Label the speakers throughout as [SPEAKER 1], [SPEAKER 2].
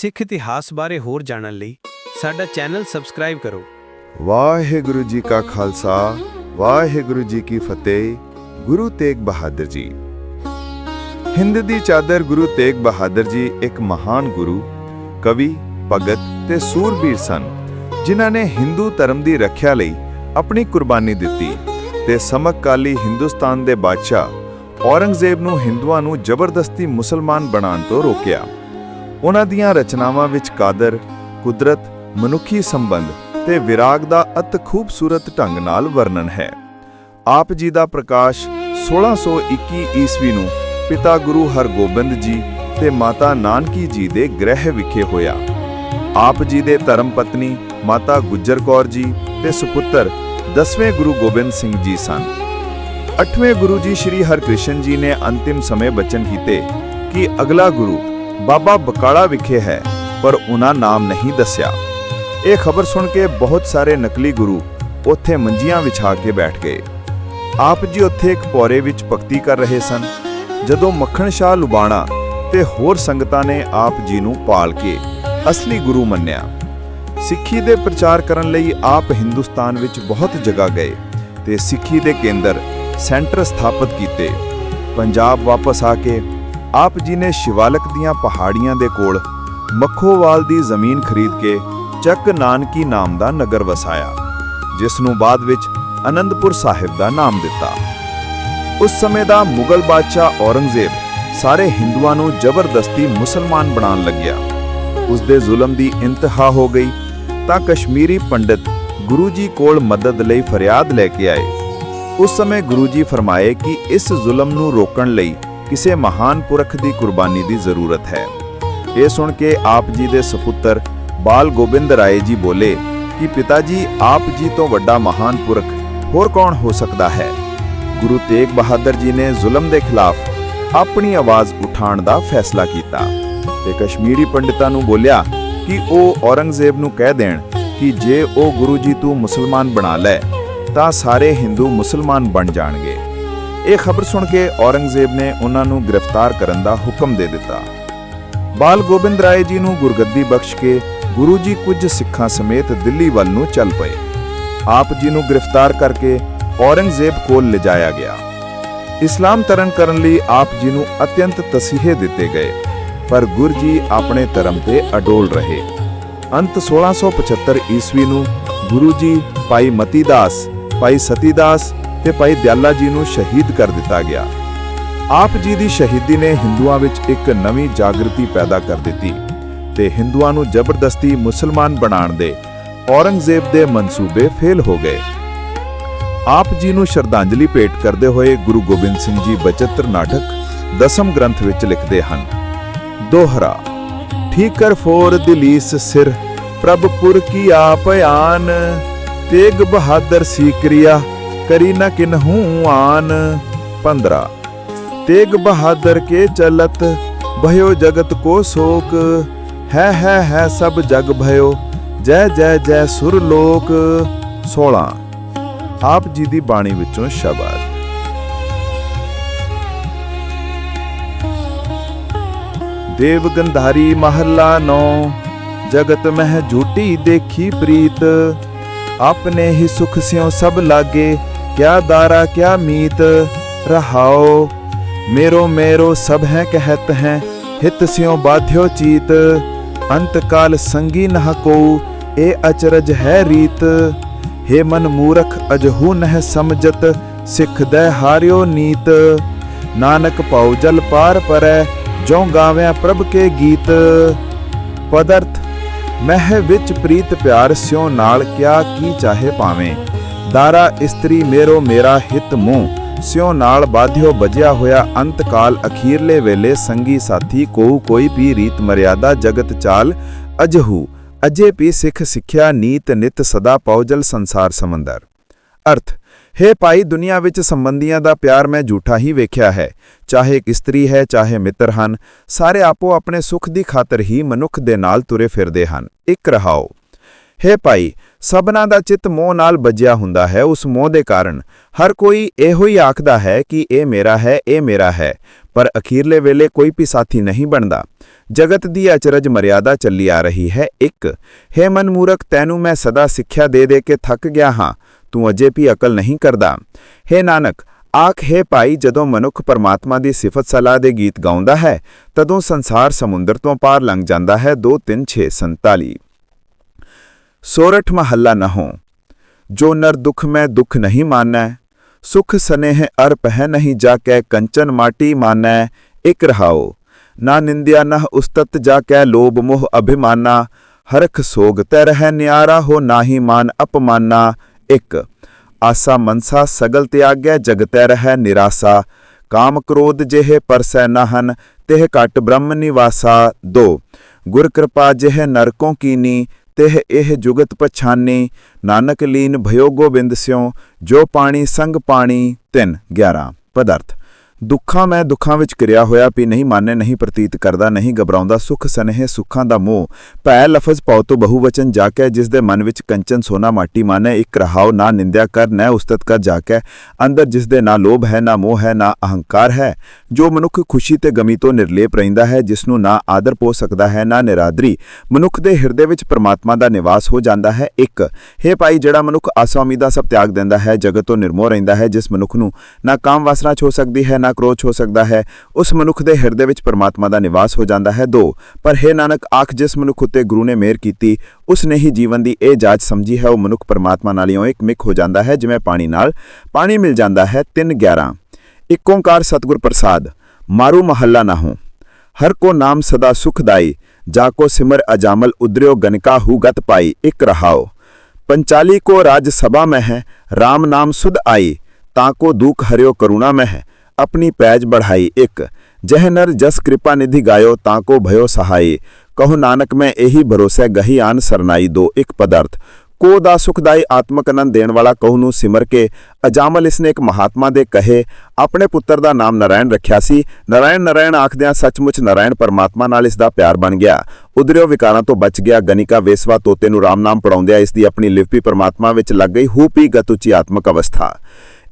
[SPEAKER 1] ਸਿੱਖ ਇਤਿਹਾਸ ਬਾਰੇ ਹੋਰ ਜਾਣਨ ਲਈ ਸਾਡਾ ਚੈਨਲ ਸਬਸਕ੍ਰਾਈਬ ਕਰੋ।
[SPEAKER 2] ਵਾਹਿਗੁਰੂ ਜੀ ਕਾ ਖਾਲਸਾ, ਵਾਹਿਗੁਰੂ ਜੀ ਕੀ ਫਤਿਹ, ਗੁਰੂ ਤੇਗ ਬਹਾਦਰ ਜੀ। ਹਿੰਦ ਦੀ ਚਾਦਰ ਗੁਰੂ ਤੇਗ ਬਹਾਦਰ ਜੀ ਇੱਕ ਮਹਾਨ ਗੁਰੂ, ਕਵੀ, ਭਗਤ ਤੇ ਸੂਰਬੀਰ ਸਨ, ਜਿਨ੍ਹਾਂ ਨੇ ਹਿੰਦੂ ਧਰਮ ਦੀ ਰੱਖਿਆ ਲਈ ਆਪਣੀ ਕੁਰਬਾਨੀ ਦਿੱਤੀ ਤੇ ਸਮਕਾਲੀ ਹਿੰਦੁਸਤਾਨ ਦੇ ਬਾਦਸ਼ਾਹ ਔਰੰਗਜ਼ੇਬ ਨੂੰ ਹਿੰਦੂਆਂ ਨੂੰ ਜ਼ਬਰਦਸਤੀ ਮੁਸਲਮਾਨ ਬਣਾਉਣ ਤੋਂ ਰੋਕਿਆ। ਉਹਨਾਂ ਦੀਆਂ ਰਚਨਾਵਾਂ ਵਿੱਚ ਕਾਦਰ, ਕੁਦਰਤ, ਮਨੁੱਖੀ ਸੰਬੰਧ ਤੇ ਵਿਰਾਗ ਦਾ ਅਤ ਖੂਬਸੂਰਤ ਢੰਗ ਨਾਲ ਵਰਣਨ ਹੈ। ਆਪ ਜੀ ਦਾ ਪ੍ਰਕਾਸ਼ 1621 ਈਸਵੀ ਨੂੰ ਪਿਤਾ ਗੁਰੂ ਹਰਗੋਬਿੰਦ ਜੀ ਤੇ ਮਾਤਾ ਨਾਨਕੀ ਜੀ ਦੇ ਗ੍ਰਹਿ ਵਿਖੇ ਹੋਇਆ। ਆਪ ਜੀ ਦੇ ਧਰਮ ਪਤਨੀ ਮਾਤਾ ਗੁੱਜਰ ਕੌਰ ਜੀ ਤੇ ਸੁਪੁੱਤਰ ਦਸਵੇਂ ਗੁਰੂ ਗੋਬਿੰਦ ਸਿੰਘ ਜੀ ਸਨ। ਅੱਠਵੇਂ ਗੁਰੂ ਜੀ ਸ੍ਰੀ ਹਰਕ੍ਰਿਸ਼ਨ ਜੀ ਨੇ ਅੰਤਿਮ ਸਮੇਂ ਬਚਨ ਕੀਤੇ ਕਿ ਅਗਲਾ ਗੁਰੂ ਬਾਬਾ ਬਕਾਲਾ ਵਿਖੇ ਹੈ, ਪਰ ਉਹਨਾਂ ਨਾਮ ਨਹੀਂ ਦੱਸਿਆ। ਇਹ ਖਬਰ ਸੁਣ ਕੇ ਬਹੁਤ ਸਾਰੇ ਨਕਲੀ ਗੁਰੂ ਉੱਥੇ ਮੰਜੀਆਂ ਵਿਛਾ ਕੇ ਬੈਠ ਗਏ। ਆਪ ਜੀ ਉੱਥੇ ਇੱਕ ਪੌਰੇ ਵਿੱਚ ਭਗਤੀ ਕਰ ਰਹੇ ਸਨ। ਜਦੋਂ ਮੱਖਣ ਸ਼ਾਹ ਲੁਬਾਣਾ ਤੇ ਹੋਰ ਸੰਗਤਾਂ ਨੇ ਆਪ ਜੀ ਨੂੰ ਪਾਲ ਕੇ ਅਸਲੀ ਗੁਰੂ ਮੰਨਿਆ। ਸਿੱਖੀ ਦੇ ਪ੍ਰਚਾਰ ਕਰਨ ਲਈ ਆਪ ਹਿੰਦੁਸਤਾਨ ਵਿੱਚ ਬਹੁਤ ਜਗ੍ਹਾ ਗਏ ਤੇ ਸਿੱਖੀ ਦੇ ਕੇਂਦਰ ਸੈਂਟਰ ਸਥਾਪਿਤ ਕੀਤੇ। ਪੰਜਾਬ ਵਾਪਸ ਆ ਕੇ ਆਪ ਜੀ ਨੇ ਸ਼ਿਵਾਲਕ ਦੀਆਂ ਪਹਾੜੀਆਂ ਦੇ ਕੋਲ ਮੱਖੋਵਾਲ ਦੀ ਜ਼ਮੀਨ ਖਰੀਦ ਕੇ ਚੱਕ ਨਾਨਕੀ ਨਾਮ ਦਾ ਨਗਰ ਵਸਾਇਆ, ਜਿਸ ਨੂੰ ਬਾਅਦ ਵਿੱਚ ਅਨੰਦਪੁਰ ਸਾਹਿਬ ਦਾ ਨਾਮ ਦਿੱਤਾ। ਉਸ ਸਮੇਂ ਦਾ ਮੁਗਲ ਬਾਦਸ਼ਾਹ ਔਰੰਗਜ਼ੇਬ ਸਾਰੇ ਹਿੰਦੂਆਂ ਨੂੰ ਜ਼ਬਰਦਸਤੀ ਮੁਸਲਮਾਨ ਬਣਾਉਣ ਲੱਗਿਆ। ਉਸ ਦੇ ਜ਼ੁਲਮ ਦੀ ਇੰਤਹਾ ਹੋ ਗਈ, ਤਾਂ ਕਸ਼ਮੀਰੀ ਪੰਡਿਤ ਗੁਰੂ ਜੀ ਕੋਲ ਮਦਦ ਲਈ ਫਰਿਆਦ ਲੈ ਕੇ ਆਏ। ਉਸ ਸਮੇਂ ਗੁਰੂ ਜੀ ਫਰਮਾਏ ਕਿ ਇਸ ਜ਼ੁਲਮ ਨੂੰ ਰੋਕਣ ਲਈ ਕਿਸੇ ਮਹਾਨ ਪੁਰਖ ਦੀ ਕੁਰਬਾਨੀ ਦੀ ਜ਼ਰੂਰਤ ਹੈ। ਇਹ ਸੁਣ ਕੇ ਆਪ ਜੀ ਦੇ ਸੁਪੁੱਤਰ ਬਾਲ ਗੋਬਿੰਦ ਰਾਏ ਜੀ ਬੋਲੇ ਕਿ ਪਿਤਾ ਜੀ ਆਪ ਜੀ ਤੋਂ ਵੱਡਾ ਮਹਾਨ ਪੁਰਖ ਹੋਰ ਕੌਣ ਹੋ ਸਕਦਾ ਹੈ? ਗੁਰੂ ਤੇਗ ਬਹਾਦਰ ਜੀ ਨੇ ਜ਼ੁਲਮ ਦੇ ਖਿਲਾਫ ਆਪਣੀ ਆਵਾਜ਼ ਉਠਾਉਣ ਦਾ ਫੈਸਲਾ ਕੀਤਾ ਤੇ ਕਸ਼ਮੀਰੀ ਪੰਡਿਤਾਂ ਨੂੰ ਬੋਲਿਆ ਕਿ ਉਹ ਔਰੰਗਜ਼ੇਬ ਨੂੰ ਕਹਿ ਦੇਣ ਕਿ ਜੇ ਉਹ ਗੁਰੂ ਜੀ ਤੂੰ ਮੁਸਲਮਾਨ ਬਣਾ ਲੈ, ਤਾਂ ਸਾਰੇ ਹਿੰਦੂ ਮੁਸਲਮਾਨ ਬਣ ਜਾਣਗੇ। ਇਹ ਖਬਰ ਸੁਣ ਕੇ ਔਰੰਗਜ਼ੇਬ ਨੇ ਉਹਨਾਂ ਨੂੰ ਗ੍ਰਿਫਤਾਰ ਕਰਨ ਦਾ ਹੁਕਮ ਦੇ ਦਿੱਤਾ। ਬਾਲ ਗੋਬਿੰਦ ਰਾਏ ਜੀ ਨੂੰ ਗੁਰਗੱਦੀ ਬਖਸ਼ ਕੇ ਗੁਰੂ ਜੀ ਕੁਝ ਸਿੱਖਾਂ ਸਮੇਤ ਦਿੱਲੀ ਵੱਲ ਨੂੰ ਚੱਲ ਪਏ। ਆਪ ਜੀ ਨੂੰ ਗ੍ਰਿਫਤਾਰ ਕਰਕੇ ਔਰੰਗਜ਼ੇਬ ਕੋਲ ਲਿਜਾਇਆ ਗਿਆ। ਇਸਲਾਮ ਤਰਨ ਕਰਨ ਲਈ ਆਪ ਜੀ ਨੂੰ ਅਤਿਅੰਤ ਤਸੀਹੇ ਦਿੱਤੇ ਗਏ, ਪਰ ਗੁਰ ਜੀ ਆਪਣੇ ਧਰਮ ਤੇ ਅਡੋਲ ਰਹੇ। ਅੰਤ 1675 ਈਸਵੀ ਨੂੰ ਗੁਰੂ ਜੀ ਭਾਈ ਮਤੀਦਾਸ, ਭਾਈ ਸਤੀਦਾਸ ਤੇ ਭਾਈ ਦਿਆਲਾ ਜੀ ਨੂੰ ਸ਼ਹੀਦ ਕਰ ਦਿੱਤਾ ਗਿਆ। ਆਪ ਜੀ ਦੀ ਸ਼ਹੀਦੀ ਨੇ ਹਿੰਦੂਆਂ ਵਿੱਚ ਇੱਕ ਨਵੀਂ ਜਾਗਰਤੀ ਪੈਦਾ ਕਰ ਦਿੱਤੀ ਤੇ ਹਿੰਦੂਆਂ ਨੂੰ ਜ਼ਬਰਦਸਤੀ ਮੁਸਲਮਾਨ ਬਣਾਉਣ ਦੇ ਔਰੰਗਜ਼ੇਬ ਦੇ ਮਨਸੂਬੇ ਫੇਲ ਹੋ ਗਏ। ਆਪ ਜੀ ਨੂੰ ਸ਼ਰਧਾਂਜਲੀ ਭੇਟ ਕਰਦੇ ਹੋਏ ਗੁਰੂ ਗੋਬਿੰਦ ਸਿੰਘ ਜੀ ਬਚਤਰ ਨਾਟਕ ਦਸਮ ਗ੍ਰੰਥ ਵਿੱਚ ਲਿਖਦੇ ਹਨ। ਦੋਹਰਾ ਠੀਕਰ ਫੋਰ ਦਿਲੀਸ ਸਿਰ, ਪ੍ਰਭ ਪੁਰ ਕੀ ਆਪ ਆਨ, ਤੇਗ ਬਹਾਦਰ ਸੀਕਰੀਆ ਕਰੀ ਨ ਕਿਨਹੂ ਆਨ। 15 ਤੇਗ ਬਹਾਦਰ ਕੇ ਚਲਤ, ਭਇਓ ਜਗਤ ਕੋ ਸ਼ੋਕ। ਹੈ ਹੈ ਹੈ ਸਭ ਜਗ ਭਇਓ, ਜੈ ਜੈ ਜੈ ਸੁਰ ਲੋਕ। 16 ਆਪ ਜੀ ਦੀ ਬਾਣੀ ਵਿੱਚੋਂ ਸ਼ਬਦ। ਦੇਵ ਗੰਧਾਰੀ ਮਹੱਲਾ ਨੌ, ਜਗਤ ਮਹਿ ਝੂਟੀ ਦੇਖੀ ਪ੍ਰੀਤ। ਆਪਣੇ ਹੀ ਸੁਖ ਸਿਓ ਸਭ ਲਾਗੇ ਕਿਆ ਦਾਰਾ, ਕਿਆ ਮੀਤ, ਰਹਾਓ। ਮੇਰੋ ਮੇਰੋ, ਸਭ ਹੈ ਕਹਿਤ ਹੈ, ਹਿਤ ਸਿਓ ਬਾਧਿਓ ਚੀਤ। ਅੰਤ ਕਾਲ ਸੰਗੀ ਨਹ ਕੋ ਇਹ ਅਚਰਜ ਹੈ ਰੀਤ। ਹੇ ਮਨ ਮੂਰਖ, ਅਜਹੂ ਨਹਿ ਸਮਝਤ, ਸਿੱਖ ਦੈ ਹਾਰਿਓ ਨੀਤ। ਨਾਨਕ ਪਾਉ ਜਲ ਪਾਰ ਪਰੈ ਜੋ ਗਾਵਿਆ ਪ੍ਰਭ ਕੇ ਗੀਤ। ਪਦਰਥ, ਮਹਿ ਵਿੱਚ ਪ੍ਰੀਤ ਪਿਆਰ ਸਿਓ ਨਾਲ ਕਿਆ, ਕੀ ਚਾਹੇ ਪਾਵੇਂ। ਦਾਰਾ, ਇਸਤਰੀ, ਮੇਰੋ, ਮੇਰਾ ਹਿਤ ਮੂੰਹ। ਸਿਓ ਨਾਲ ਬਾਧਿਓ ਬਜਿਆ ਹੋਇਆ ਅੰਤ ਅਖੀਰਲੇ ਵੇਲੇ ਸੰਗੀ ਸਾਥੀ ਕੋ ਕੋਈ ਵੀ ਰੀਤ ਮਰਿਆਦਾ ਜਗਤ ਚਾਲ ਅਜਹੂ। ਅਜੇ ਪੀ ਸਿੱਖ ਸਿੱਖਿਆ ਨੀਤ ਨਿਤ ਸਦਾ ਪਉਜਲ ਸੰਸਾਰ ਸਮੁੰਦਰ। ਅਰਥ, ਹੇ ਭਾਈ, ਦੁਨੀਆ ਵਿੱਚ ਸੰਬੰਧੀਆਂ ਦਾ ਪਿਆਰ ਮੈਂ ਝੂਠਾ ਹੀ ਵੇਖਿਆ ਹੈ। ਚਾਹੇ ਇੱਕ ਇਸਤਰੀ ਹੈ, ਚਾਹੇ ਮਿੱਤਰ ਹਨ, ਸਾਰੇ ਆਪੋ ਆਪਣੇ ਸੁੱਖ ਦੀ ਖਾਤਰ ਹੀ ਮਨੁੱਖ ਦੇ ਨਾਲ ਤੁਰੇ ਫਿਰਦੇ ਹਨ। ਇੱਕ ਰਹਾਓ। ਹੇ ਭਾਈ ਸਭਨਾਂ ਦਾ ਚਿੱਤ ਮੋਹ ਨਾਲ ਵੱਜਿਆ ਹੁੰਦਾ ਹੈ, ਉਸ ਮੋਹ ਦੇ ਕਾਰਨ। ਹਰ ਕੋਈ ਇਹੋ ਹੀ ਆਖਦਾ ਹੈ ਕਿ ਇਹ ਮੇਰਾ ਹੈ, ਇਹ ਮੇਰਾ ਹੈ, ਪਰ ਅਖੀਰਲੇ ਵੇਲੇ ਕੋਈ ਵੀ ਸਾਥੀ ਨਹੀਂ ਬਣਦਾ। ਜਗਤ ਦੀ ਅਚਰਜ ਮਰਿਆਦਾ ਚੱਲੀ ਆ ਰਹੀ ਹੈ, ਇੱਕ, ਹੈ ਮਨਮੂਰਖ, ਤੈਨੂੰ ਮੈਂ ਸਦਾ ਸਿੱਖਿਆ ਦੇ ਦੇ ਕੇ ਥੱਕ ਗਿਆ ਹਾਂ, ਤੂੰ ਅਜੇ ਵੀ ਅਕਲ ਨਹੀਂ ਕਰਦਾ। ਹੈ ਨਾਨਕ, ਆਖ, ਹੈ ਭਾਈ, ਜਦੋਂ ਮਨੁੱਖ ਪਰਮਾਤਮਾ ਦੀ ਸਿਫਤ ਸਲਾਹ ਦੇ ਗੀਤ ਗਾਉਂਦਾ ਹੈ, ਤਦੋਂ ਸੰਸਾਰ ਸਮੁੰਦਰ ਤੋਂ ਪਾਰ ਲੰਘ ਜਾਂਦਾ ਹੈ 2 3 6 47 ਸੋਰਠ ਮਹੱਲਾ ਨਹੋ ਜੋ ਨਰ ਦੁਖ ਮੈਂ ਦੁਖ ਨਹੀਂ ਮਾਨੈ, ਸੁਖ ਸਨੇਹ ਅਰਪ ਹੈ ਨਹੀਂ ਜਾ ਕੈ ਕੰਚਨ ਮਾਟੀ ਮਾਨੈ, ਇਕ ਰਹਾਓ ਨਾ ਨਿੰਦਿਆ ਨਾ ਉਸਤਤ ਜਾ ਕੈ ਲੋਭ ਮੋਹ ਅਭਿਮਾਨਾ, ਹਰਖ ਸੋਗ ਤੈ ਰਹਿ ਨਿਆਰਾ ਹੋ ਨਾਹੀ ਮਾਨ ਅਪਮਾਨਾ, ਇਕ। ਆਸਾ ਮਨਸਾ ਸਗਲ ਤਿਆਗੈ ਜਗਤੈ ਰਹਿ ਨਿਰਾਸਾ। ਕਾਮ ਕ੍ਰੋਧ ਜਿਹੇ ਪਰਸੈ ਨਾ ਹਨ ਤਿਹ ਘਟ ਬ੍ਰਹਮ ਨਿਵਾਸਾ। 2 ਗੁਰ ਕਿਰਪਾ ਜਿਹ ਨਰਕੋਂ ਕੀਨੀ ਤਿਹ ਇਹ ਜੁਗਤ ਪਛਾਨੀ। ਨਾਨਕ ਲੀਨ ਭਇਓ ਗੋਬਿੰਦ ਸਿਉ ਜੋ ਪਾਣੀ ਸੰਗ ਪਾਣੀ 3 11 ਪਦਾਰਥ। ਦੁੱਖਾਂ ਮੈਂ ਦੁੱਖਾਂ ਵਿੱਚ ਕਿਰਿਆ ਹੋਇਆ ਵੀ ਨਹੀਂ ਮਾਨੇ ਨਹੀਂ ਪ੍ਰਤੀਤ ਕਰਦਾ, ਨਹੀਂ ਘਬਰਾਉਂਦਾ, ਸੁਖ ਸਨੇਹ ਸੁੱਖਾਂ ਦਾ ਮੋਹ। ਭੈ ਲਫ਼ਜ਼ ਪਾਉ ਤੋਂ ਬਹੁਵਚਨ ਜਾ ਕੇ ਜਿਸ ਦੇ ਮਨ ਵਿੱਚ ਕੰਚਨ ਸੋਨਾ ਮਾਟੀ ਮਾਨੇ, ਇੱਕ ਰਹਾਉ ਨਾ ਨਿੰਦਿਆ ਕਰ ਨਾ ਉਸਤਤ ਕਰ ਜਾ ਕੇ ਅੰਦਰ ਜਿਸ ਦੇ ਨਾ ਲੋਭ ਹੈ, ਨਾ ਮੋਹ ਹੈ, ਨਾ ਅਹੰਕਾਰ ਹੈ, ਜੋ ਮਨੁੱਖ ਖੁਸ਼ੀ ਤੇ ਗਮੀ ਤੋਂ ਨਿਰਲੇਪ ਰਹਿੰਦਾ ਹੈ, ਜਿਸ ਨੂੰ ਨਾ ਆਦਰ ਪੋ ਸਕਦਾ ਹੈ, ਨਾ ਨਿਰਾਦਰੀ। ਮਨੁੱਖ ਦੇ ਹਿਰਦੇ ਵਿੱਚ ਪ੍ਰਮਾਤਮਾ ਦਾ ਨਿਵਾਸ ਹੋ ਜਾਂਦਾ ਹੈ, ਇੱਕ। ਹੈ ਭਾਈ, ਜਿਹੜਾ ਮਨੁੱਖ ਆਸਾ ਉਮੀਦਾਂ ਸਭ ਤਿਆਗ ਦਿੰਦਾ ਹੈ, ਜਗਤ ਤੋਂ ਨਿਰਮੋਹ ਰਹਿੰਦਾ ਹੈ, ਜਿਸ ਮਨੁੱਖ ਨੂੰ ਨਾ ਕਾਮ ਵਾਸਨਾ ਛੋ ਸਕਦੀ ਹੈ, ਨਾ ਕ੍ਰੋਧ 'ਚ ਹੋ ਸਕਦਾ ਹੈ ਉਸ ਮਨੁੱਖ ਦੇ ਹਿਰਦੇ ਵਿੱਚ ਪਰਮਾਤਮਾ ਦਾ ਨਿਵਾਸ ਹੋ ਜਾਂਦਾ ਹੈ ਦੋ ਪਰ ਹੈ ਨਾਨਕ ਆਖ ਜਿਸ ਮਨੁੱਖ ਉਤੇ ਗੁਰੂ ਨੇ ਮਿਹਰ ਕੀਤੀ ਉਸ ਨੇ ਹੀ ਜੀਵਨ ਦੀ ਇਹ ਜਾਚ ਸਮਝੀ ਹੈ ਉਹ ਮਨੁੱਖ ਪਰਮਾਤਮਾ ਨਾਲੋਂ ਇੱਕ ਮਿਕ ਹੋ ਜਾਂਦਾ ਹੈ ਜਿਵੇਂ ਪਾਣੀ ਨਾਲ ਪਾਣੀ ਮਿਲ ਜਾਂਦਾ ਹੈ 3 11 ਇੱਕ ਓੰਕਾਰ ਸਤਿਗੁਰ ਪ੍ਰਸਾਦ ਮਾਰੂ ਮਹੱਲਾ ਨਾ ਹੋ ਹਰ ਕੋ ਨਾਮ ਸਦਾ ਸੁਖਦਾਈ ਜਾ ਕੋ ਸਿਮਰ ਅਜਾਮਲ ਉਦਰਿਓ ਗਨਕਾ ਹੂ ਗਤ ਪਾਈ ਇਕ ਰਹਾਓ पंचाली को राज सभा में है राम नाम सुध आई ताको दुख हरियो करुणा में है अपनी पैज बढ़ाई एक जह नर जस कृपा निधि गायो ताको भयो सहाय कहो नानक में यही भरोसे गही आन सरनाई दो एक पदार्थ ਕੋ ਦਾ ਸੁਖਦਾਈ ਆਤਮਕ ਆਨੰਦ ਦੇਣ ਵਾਲਾ ਕਹੂ ਨੂੰ ਸਿਮਰ ਕੇ ਅਜਾਮਲ ਇਸਨੇ ਇੱਕ ਮਹਾਤਮਾ ਦੇ ਕਹੇ ਆਪਣੇ ਪੁੱਤਰ ਦਾ ਨਾਮ ਨਰਾਇਣ ਰੱਖਿਆ ਸੀ ਨਰਾਇਣ ਨਰਾਇਣ ਆਖਦਿਆਂ ਸੱਚਮੁੱਚ ਨਰਾਇਣ ਪਰਮਾਤਮਾ ਨਾਲ ਇਸ ਦਾ ਪਿਆਰ ਬਣ ਗਿਆ ਉਦਰਿਓ ਵਿਕਾਰਾਂ ਤੋਂ ਬਚ ਗਿਆ ਗਨਿਕਾ ਵੇਸਵਾ ਤੋਤੇ ਨੂੰ ਰਾਮ ਨਾਮ ਪੜਾਉਂਦਿਆਂ ਇਸ ਦੀ ਆਪਣੀ ਲਿਵਪੀ ਪਰਮਾਤਮਾ ਵਿੱਚ ਲੱਗ ਗਈ ਹੂਪੀ ਗਤੁਚੀ ਆਤਮਕ ਅਵਸਥਾ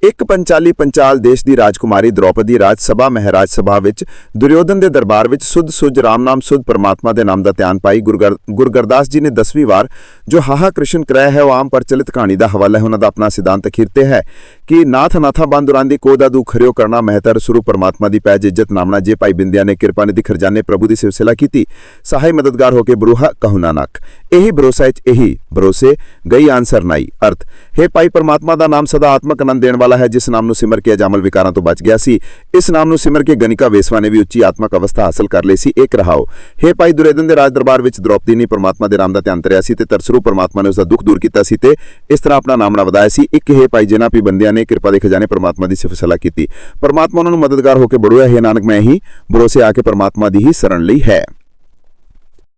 [SPEAKER 2] ਇੱਕ ਪੰਚਾਲੀ ਪੰਚਾਲ ਦੇਸ਼ ਦੀ ਰਾਜਕੁਮਾਰੀ ਦ੍ਰੋਪਦੀ ਰਾਜ ਸਭਾ ਮਹਾਰਾਜ ਸਭਾ ਵਿੱਚ ਦੁਰਯੋਧਨ ਦੇ ਦਰਬਾਰ ਵਿੱਚ ਸੁਧ ਸੁਜ ਰਾਮ ਨਾਮ ਸੁਧ ਪਰਮਾਤਮਾ ਦੇ ਨਾਮ ਦਾ ਧਿਆਨ ਪਾਈ ਗੁਰਗਰ ਗੁਰਗਰਦਾਸ ਜੀ ਨੇ 10ਵੀਂ ਵਾਰ ਜੋ ਹਾਹਾ ਕ੍ਰਿਸ਼ਨ ਕ੍ਰੈ ਹੈ ਉਹ ਆਮ ਪ੍ਰਚਲਿਤ ਕਹਾਣੀ ਦਾ ਹਵਾਲਾ ਹੈ, ਉਹਨਾਂ ਦਾ ਆਪਣਾ ਸਿਧਾਂਤ ਅਖੀਰਤੇ ਹੈ ਕਿ ਨਾਥ ਨਾਥਾ ਬੰਦੁਰਾਂ ਕੋਦਾ ਦੁਖ ਹਰਿਓ ਕਰਨਾ ਮਹਤਰ ਸੁਰੂ ਪਰਮਾਤਮਾ ਦੀ ਪੈਜ ਇੱਜ਼ਤ ਨਾਮਣਾ ਜੇ ਭਾਈ ਬਿੰਦਿਆ ਨੇ ਕਿਰਪਾ ਨਿਧੀ ਖਰਜਾਨੇ ਪ੍ਰਭੂ ਦੀ ਸਿਵਸੇਲਾ ਕੀਤੀ, ਸਹਾਈ ਮਦਦਗਾਰ ਹੋ ਕੇ ਬਰੂਹਾ ਕਹੂ ਨਾਨਕ। ਇਹੀ ਭਰੋਸਾ ਵਿੱਚ ਇਹੀ ਭਰੋਸੇ, ਗਈ ਆਨਸਰ ਨਾਈ, ਅਰਥ। ਹੈ ਭਾਈ ਪਰਮਾਤਮਾ ਦਾ ਨਾਮ ਸਦਾ ਆਤਮਕ ਆਨੰਦ ਦੇਣ ਵਾਲਾ ਹੈ ਜਿਸ ਨਾਮ ਨੂੰ ਸਿਮਰ ਕੇ ਅਜਾਮਲ ਵਿਕਾਰਾਂ ਤੋਂ ਬਚ ਗਿਆ ਸੀ। ਇਸ ਨਾਮ ਨੂੰ ਸਿਮਰ ਕੇ ਗਨਿਕਾ ਵੇਸਵਾ ਨੇ ਵੀ ਉੱਚੀ ਆਤਮਕ ਅਵਸਥਾ ਹਾਸਲ ਕਰ ਲਈ ਸੀ। ਇੱਕ ਰਹਾਓ। ਹੈ ਭਾਈ ਦੁਰੇਦਨ ਦੇ ਰਾਜ ਦਰਬਾਰ ਵਿੱਚ ਦ੍ਰੋਪਦੀ ਨੇ ਪਰਮਾਤਮਾ ਦੇ ਨਾਮ ਦਾ ਧਿਆਨ ਧਰਿਆ ਸੀ ਤੇ ਤਰਸਰੂ ਪਰਮਾਤਮਾ ਨੇ ਉਸ ਦਾ ਦੁੱਖ ਦੂਰ ਕੀਤਾ ਸੀ ਤੇ ਇਸ ਤਰ੍ਹਾਂ ਆਪਣਾ ਨਾਮ ਨਾ ਵਧਾਇਆ ਸੀ। ਇੱਕ ਹੇ ਭਾਈ ਜਿਨ੍ਹਾਂ ਵੀ ਬੰਦਿਆਂ ਨੇ ਕਿਰਪਾ ਦੇ ਖਜ਼ਾਨੇ ਪਰਮਾਤਮਾ ਦੀ ਸਿਫਤ ਸਲਾਹ ਕੀਤੀ। ਪਰਮਾਤਮਾ ਉਹਨਾਂ ਨੂੰ ਮਦਦਗਾਰ ਹੋ ਕੇ ਬੜੂਆ ਹੈ ਨਾਨਕ, ਮੈਂ ਹੀ ਭਰੋਸੇ ਆ ਕੇ ਪਰਮਾਤਮਾ ਦੀ ਹੀ ਸ਼ਰਨ ਲਈ ਹੈ।